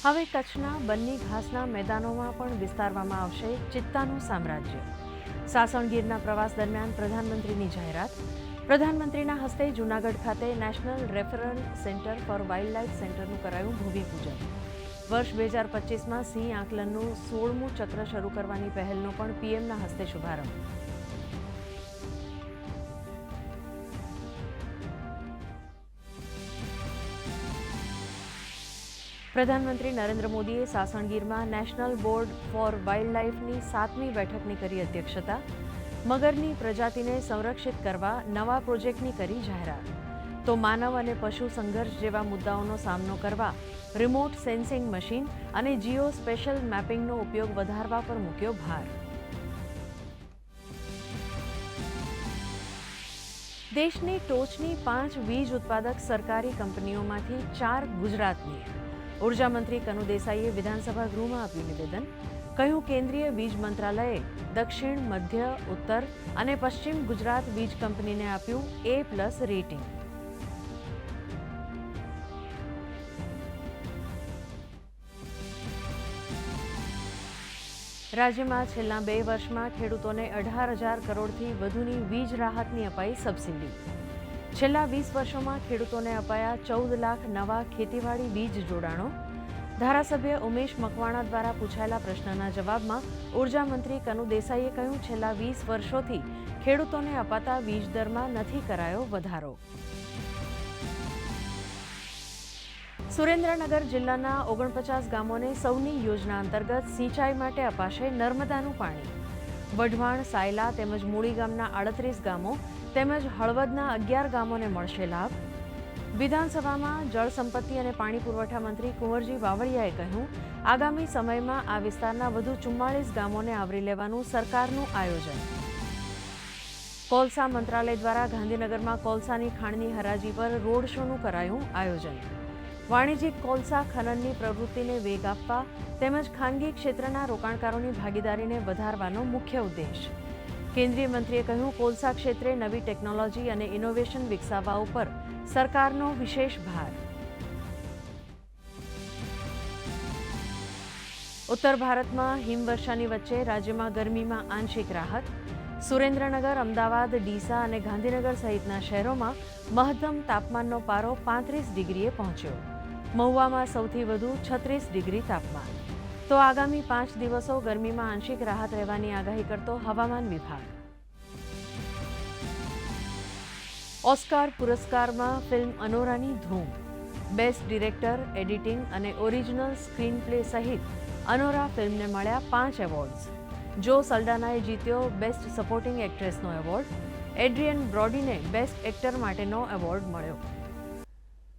હવે કચ્છના બન્ની ઘાસના મેદાનોમાં પણ વિસ્તારવામાં આવશે ચિત્તાનું સામ્રાજ્ય. સાસણગીરના પ્રવાસ દરમિયાન પ્રધાનમંત્રીની જાહેરાત. પ્રધાનમંત્રીના હસ્તે જૂનાગઢ ખાતે national referral centre for wildlife સેન્ટરનું કરાયું ભૂમિપૂજન. વર્ષ બે હજાર પચીસમાં સિંહ આકલનનું સોળમું ચક્ર શરૂ કરવાની પહેલનો પણ પીએમના હસ્તે શુભારંભ. પ્રધાનમંત્રી નરેન્દ્ર મોદીએ સાસણગીરમાં નેશનલ બોર્ડ ફોર વાઇલ્ડ લાઇફની સાતમી બેઠકની કરી અધ્યક્ષતા, મગરની પ્રજાતિને સંરક્ષિત કરવા નવા પ્રોજેક્ટની કરી જાહેરાત. તો માનવ અને પશુ સંઘર્ષ જેવા મુદ્દાઓનો સામનો કરવા, રિમોટ સેન્સિંગ મશીન અને જીઓ સ્પેશિયલ મેપિંગનો ઉપયોગ વધારવા પર મૂક્યો ભાર. દેશની ટોચની પાંચ વીજ ઉત્પાદક સરકારી કંપનીઓમાંથી ચાર ગુજરાતની. ઊર્જા મંત્રી કનુ દેસાઈએ વિધાનસભા ગૃહમાં આપ્યું નિવેદન. કહ્યું, કેન્દ્રીય વીજ મંત્રાલયે દક્ષિણ, મધ્ય, ઉત્તર અને પશ્ચિમ ગુજરાત વીજ કંપનીને આપ્યું એ પ્લસ રેટિંગ. રાજ્યમાં છેલ્લા બે વર્ષમાં ખેડૂતોને અઢાર હજાર કરોડથી વધુની વીજ રાહતની અપાઈ સબસિડી. છેલ્લા વીસ વર્ષોમાં ખેડૂતોને અપાયા ચૌદ લાખ નવા ખેતીવાડી બીજ જોડાણો. ધારાસભ્ય ઉમેશ મકવાણા દ્વારા પૂછાયેલા પ્રશ્નના જવાબમાં ઊર્જા મંત્રી કનુ દેસાઈએ કહ્યું, છેલ્લા વીસ વર્ષોથી ખેડૂતોને અપાતા વીજ દરમાં નથી કરાયો વધારો. સુરેન્દ્રનગર જિલ્લાના ઓગણપચાસ ગામોને સૌની યોજના અંતર્ગત સિંચાઈ માટે અપાશે નર્મદાનું પાણી. વઢવાણ, સાયલા તેમજ મૂળી ગામના આડત્રીસ ગામો તેમજ હળવદના અગિયાર ગામોને મળશે લાભ. વિધાનસભામાં જળ સંપત્તિ અને પાણી પુરવઠા મંત્રી કુંવરજી બાવળિયાએ કહ્યું, આગામી સમયમાં આ વિસ્તારના વધુ ચુમ્માળીસ ગામોને આવરી લેવાનું સરકારનું આયોજન. કોલસા મંત્રાલય દ્વારા ગાંધીનગરમાં કોલસાની ખાણની હરાજી પર રોડ શોનું કરાયું આયોજન. વાણિજ્યિક કોલસા ખનનની પ્રવૃત્તિને વેગ આપવા તેમજ ખાનગી ક્ષેત્રના રોકાણકારોની ભાગીદારીને વધારવાનો મુખ્ય ઉદ્દેશ. કેન્દ્રીય મંત્રીએ કહ્યું, કોલસા ક્ષેત્રે નવી ટેકનોલોજી અને ઇનોવેશન વિકસાવવા ઉપર સરકારનો વિશેષ ભાર. ઉત્તર ભારતમાં હિમવર્ષાની વચ્ચે રાજ્યમાં ગરમીમાં આંશિક રાહત. સુરેન્દ્રનગર, અમદાવાદ, ડીસા અને ગાંધીનગર સહિતના શહેરોમાં મહત્તમ તાપમાનનો પારો પાંત્રીસ ડિગ્રીએ પહોંચ્યો. મહુવામાં સૌથી વધુ છત્રીસ ડિગ્રી તાપમાન. તો આગામી પાંચ દિવસો ગરમીમાં આંશિક રાહત રહેવાની આગાહી કરતો હવામાન વિભાગ. ઓસ્કાર પુરસ્કારમાં ફિલ્મ અનોરાની ધૂમ. બેસ્ટ ડિરેક્ટર, એડિટિંગ અને ઓરિજિનલ સ્ક્રીન પ્લે સહિત અનોરા ફિલ્મને મળ્યા પાંચ એવોર્ડ્સ. જો સલ્ડાનાએ જીત્યો બેસ્ટ સપોર્ટિંગ એક્ટ્રેસનો એવોર્ડ, એડ્રિયન બ્રોડીને બેસ્ટ એક્ટર માટેનો એવોર્ડ મળ્યો.